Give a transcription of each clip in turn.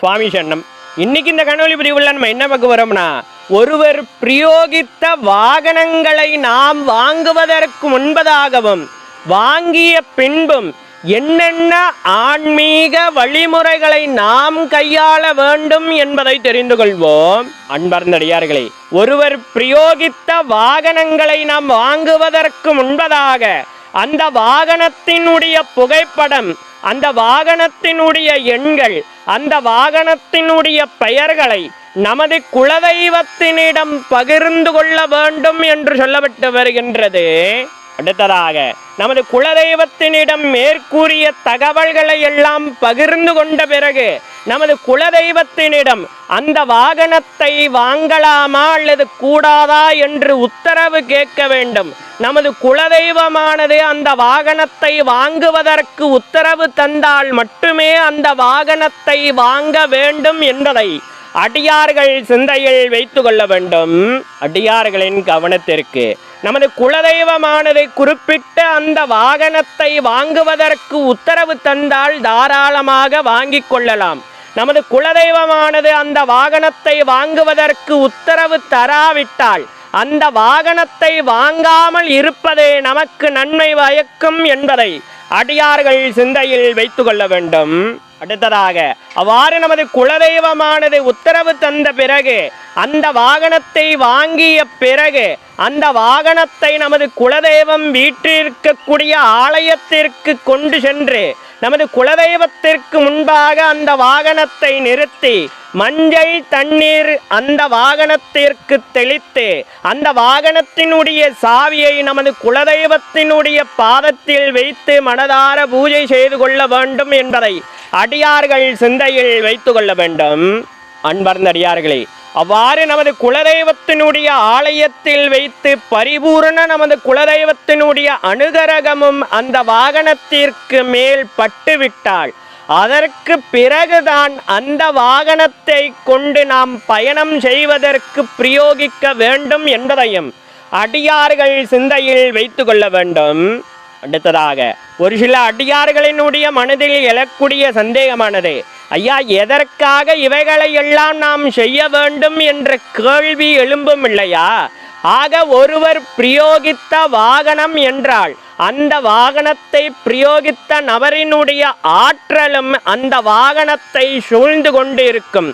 சுவாமி சரணம். இன்னைக்கு இந்த கனவொலி பதிவுல நம்ம என்ன பார்க்க வரோம்னா ஒருவர் பிரயோகித்த வாகனங்களை நாம் வாங்குவதற்கு முன்பதாகவும் வாங்கிய பின்பும் என்னென்ன ஆன்மீக வழிமுறைகளை நாம் கையாள வேண்டும் என்பதை தெரிந்து கொள்வோம். அன்பர்ந்தடியார்களே ஒருவர் பிரயோகித்த வாகனங்களை நாம் வாங்குவதற்கு முன்பதாக அந்த வாகனத்தினுடைய புகைப்படம் அந்த வாகனத்தினுடைய எண்கள் அந்த வாகனத்தினுடைய பெயர்களை நமது குலதெய்வத்தினிடம் பகிர்ந்து கொள்ள வேண்டும் என்று சொல்லப்பட்டு வருகின்றது. அடுத்ததாக நமது குலதெய்வத்தினிடம் மேற்கூறிய தகவல்களை எல்லாம் பகிர்ந்து கொண்ட பிறகு நமது குலதெய்வத்தினிடம் அந்த வாகனத்தை வாங்கலாமா அல்லது கூடாதா என்று உத்தரவு கேட்க வேண்டும். நமது குலதெய்வமானது அந்த வாகனத்தை வாங்குவதற்கு உத்தரவு தந்தால் மட்டுமே அந்த வாகனத்தை வாங்க வேண்டும் என்பதை அடியார்கள் சிந்தையில் வைத்து கொள்ள வேண்டும். அடியார்களின் கவனத்திற்கு. நமது குலதெய்வமானதை குறிப்பிட்ட அந்த வாகனத்தை வாங்குவதற்கு உத்தரவு தந்தால் தாராளமாக வாங்கிக் கொள்ளலாம். நமது குலதெய்வமானது அந்த வாகனத்தை வாங்குவதற்கு உத்தரவு தராவிட்டால் அந்த வாகனத்தை வாங்காமல் இருப்பதே நமக்கு நன்மை வயக்கும் என்பதை அடியார்கள் சிந்தையில் வைத்து கொள்ள வேண்டும். அடுத்ததாக அவ்வாறு நமது குலதெய்வமானது உத்தரவு தந்த பிறகு அந்த வாகனத்தை வாங்கிய பிறகு அந்த வாகனத்தை நமது குலதெய்வம் வீற்றிருக்கக்கூடிய ஆலயத்திற்கு கொண்டு சென்று நமது குலதெய்வத்திற்கு முன்பாக அந்த வாகனத்தை நிறுத்தி மஞ்சள் தண்ணீர் அந்த வாகனத்திற்கு தெளித்து அந்த வாகனத்தினுடைய சாவியை நமது குலதெய்வத்தினுடைய பாதத்தில் வைத்து மனதார பூஜை செய்து கொள்ள வேண்டும் என்பதை அடியார்கள் சிந்தையில் வைத்து கொள்ள வேண்டும். அன்பர்ந்த அடியார்களே அவ்வாறு நமது குலதெய்வத்தினுடைய ஆலயத்தில் வைத்து பரிபூரண நமது குலதெய்வத்தினுடைய அனுகரகமும் அந்த வாகனத்திற்கு மேல் பட்டுவிட்டால் அதற்கு பிறகுதான் அந்த வாகனத்தை கொண்டு நாம் பயணம் செய்வதற்கு பிரயோகிக்க வேண்டும் என்பதையும் அடியார்கள் சிந்தையில் வைத்து கொள்ள வேண்டும். அடுத்ததாக ஒரு சில அடியார்களினுடைய மனதில் எழக்கூடிய சந்தேகமானது ஐயா எதற்காக இவைகளை எல்லாம் நாம் செய்ய வேண்டும் என்ற கேள்வி எழும்பும் இல்லையா? ஆக ஒருவர் பிரயோகித்த வாகனம் என்றால் அந்த வாகனத்தை பிரயோகித்த நபரினுடைய ஆற்றலும் அந்த வாகனத்தை சூழ்ந்து கொண்டு இருக்கும்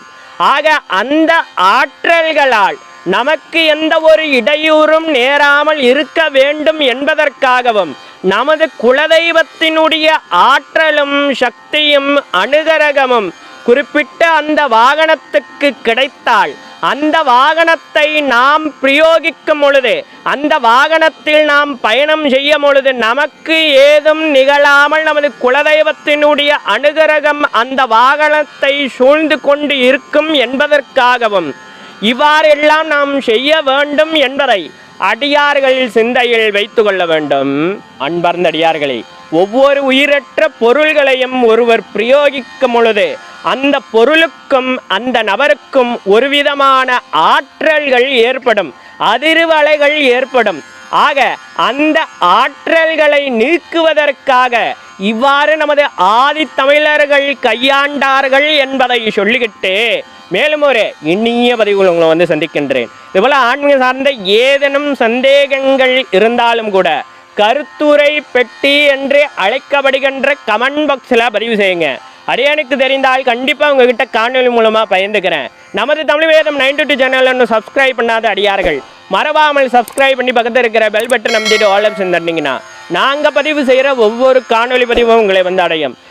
ஆக அந்த ஆற்றல்களால் நமக்கு எந்த ஒரு இடையூறும் நேராமல் இருக்க வேண்டும் என்பதற்காகவும் நமது குலதெய்வத்தினுடைய ஆற்றலும் சக்தியும் அனுகரகமும் குறிப்பிட்ட அந்த வாகனத்துக்கு கிடைத்தால் அந்த வாகனத்தை நாம் பிரயோகிக்கும் பொழுது அந்த வாகனத்தில் நாம் பயணம் செய்யும் பொழுது நமக்கு ஏதும் நிகழாமல் நமது குலதெய்வத்தினுடைய அனுகரகம் அந்த வாகனத்தை சூழ்ந்து கொண்டு இருக்கும் என்பதற்காகவும் இவ்வாறெல்லாம் நாம் செய்ய வேண்டும் என்பதை அடியார்கள் சிந்தையில் வைத்து கொள்ள வேண்டும். அன்பர்ந்த அடியார்களே ஒவ்வொரு உயிரற்ற பொருள்களையும் ஒருவர் பிரயோகிக்கும் பொழுது அந்த பொருளுக்கும் அந்த நபருக்கும் ஒரு விதமான ஆற்றல்கள் ஏற்படும் அதிர்வலைகள் ஏற்படும். ஆக அந்த ஆற்றல்களை நீக்குவதற்காக இவ்வாறு நமது ஆதி தமிழர்கள் கையாண்டார்கள் என்பதை சொல்லிக்கிட்டு மேலும் ஒரு இனிய பதிவுகள் உங்களை வந்து சந்திக்கின்றேன். இதுபோல் ஆன்மீக சார்ந்த ஏதேனும் சந்தேகங்கள் இருந்தாலும் கூட கருத்துரை பெட்டி என்று அழைக்கப்படுகின்ற கமெண்ட் பாக்ஸில் பதிவு செய்யுங்க. அடியானுக்கு தெரிந்தால் கண்டிப்பாக உங்ககிட்ட காணொலி மூலமாக பயந்துக்கிறேன். நமது Tamil Vedam ninety two channel இன்னும் சப்ஸ்கிரைப் பண்ணாத அடியார்கள் மறவாமல் சப்ஸ்கிரைப் பண்ணி பக்கத்தில் இருக்கிற பெல் பட்டன் நம்பிட்டு ஆல் ஆப்ஷன் தட்டிங்கன்னா நாங்கள் பதிவு செய்கிற ஒவ்வொரு காணொலி பதிவும் உங்களை வந்து அடையும்.